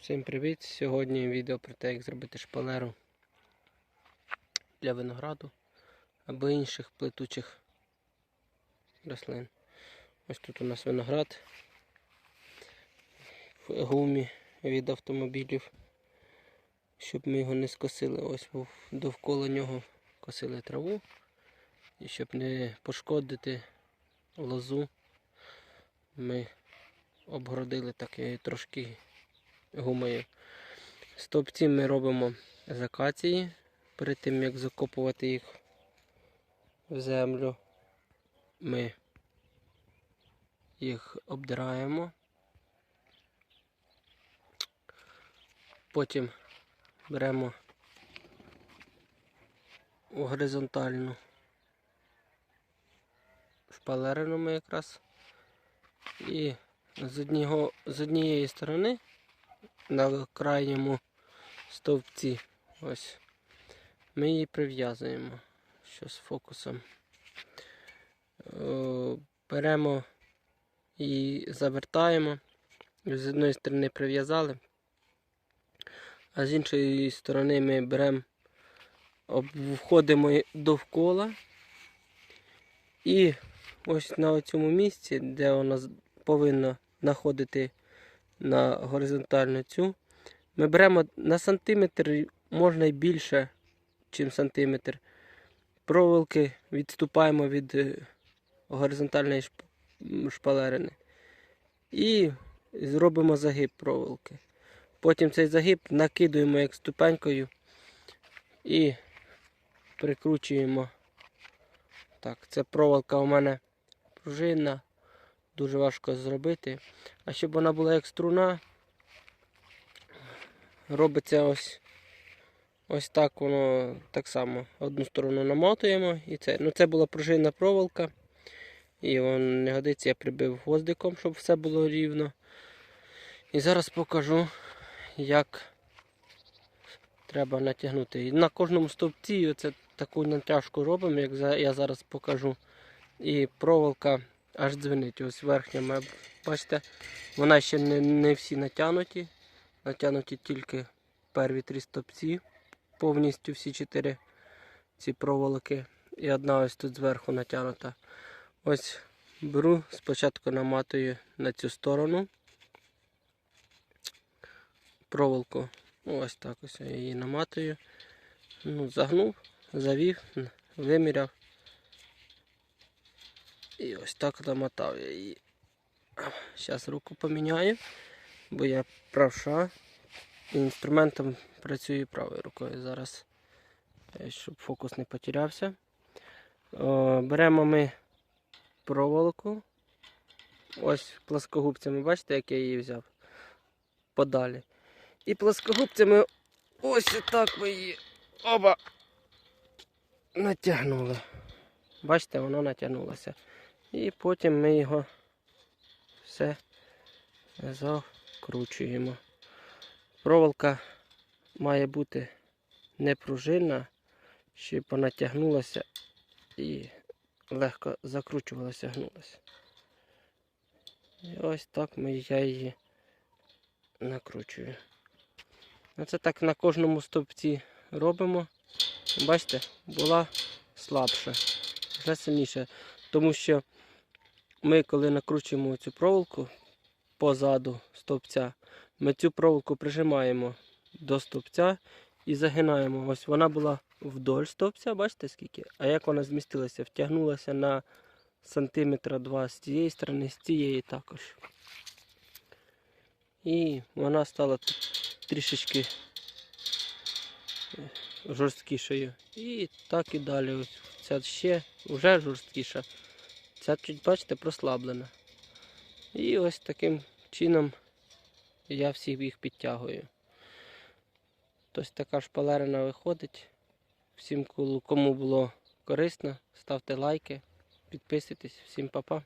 Всім привіт! Сьогодні відео про те, як зробити шпалеру для винограду або інших плетучих рослин. Ось тут у нас виноград в гумі від автомобілів, щоб ми його не скосили. Ось довкола нього косили траву. І щоб не пошкодити лозу, ми обгородили таке трошки гумою. Стовпці ми робимо з акації, перед тим як закопувати їх в землю. Ми їх обдираємо. Потім беремо горизонтальну шпалерину ми якраз і з, одніго, з однієї сторони на крайньому стовпці. Ось. Ми її прив'язуємо що з фокусом. О, беремо і завертаємо. З одної сторони прив'язали, а з іншої сторони ми беремо, входимо довкола. І ось на цьому місці, де воно повинно знаходити на горизонтальну цю. Ми беремо на сантиметр, можна й більше, ніж сантиметр. Проволоки відступаємо від е, горизонтальної шпалерини. І зробимо загиб проволоки. Потім цей загиб накидуємо як ступенькою і прикручуємо. Так, це проволока у мене пружинна дуже важко зробити. А щоб вона була як струна, робиться ось ось так воно так само. Одну сторону намотуємо і це. Ну це була пружинна проволока. І вон не годиться, я прибив гвоздиком, щоб все було рівно. І зараз покажу, як треба натягнути. І на кожному стовпці оце таку натяжку робимо, як я зараз покажу. І проволока аж дзвенить. Ось верхня меб. Бачите, вона ще не, не всі натягнуті. Натягнуті тільки перві три стопці. Повністю всі чотири ці проволоки. І одна ось тут зверху натягнута. Ось беру, спочатку наматую на цю сторону. Проволоку. Ось так ось я її наматую. Ну, загнув, завів, виміряв. І ось так намотав я її. Зараз руку поміняю, бо я правша. І інструментом працюю правою рукою зараз, е, щоб фокус не потерявся. Беремо ми проволоку. Ось плоскогубцями, бачите, як я її взяв подалі. І плоскогубцями ось отак ми її оба натягнули. Бачите, воно натягнулося. І потім ми його все закручуємо. Проволока має бути не пружинна, щоб вона тягнулася і легко закручувалася, гнулася. І ось так ми, я її накручую. Оце так на кожному стовпці робимо. Бачите, була слабша, вже сильніша. Тому що ми, коли накручуємо цю проволоку позаду стовпця, ми цю проволоку прижимаємо до стовпця і загинаємо. Ось вона була вдоль стовпця, бачите скільки? А як вона змістилася? Втягнулася на сантиметра два з цієї сторони, з цієї також. І вона стала трішечки е, жорсткішою. І так і далі. Ось ця ще вже жорсткіша. Ця чуть, бачите, прослаблена. І ось таким чином я всіх їх підтягую. Ось така шпалерина виходить. Всім, кому було корисно, ставте лайки, підписуйтесь. Всім па-па.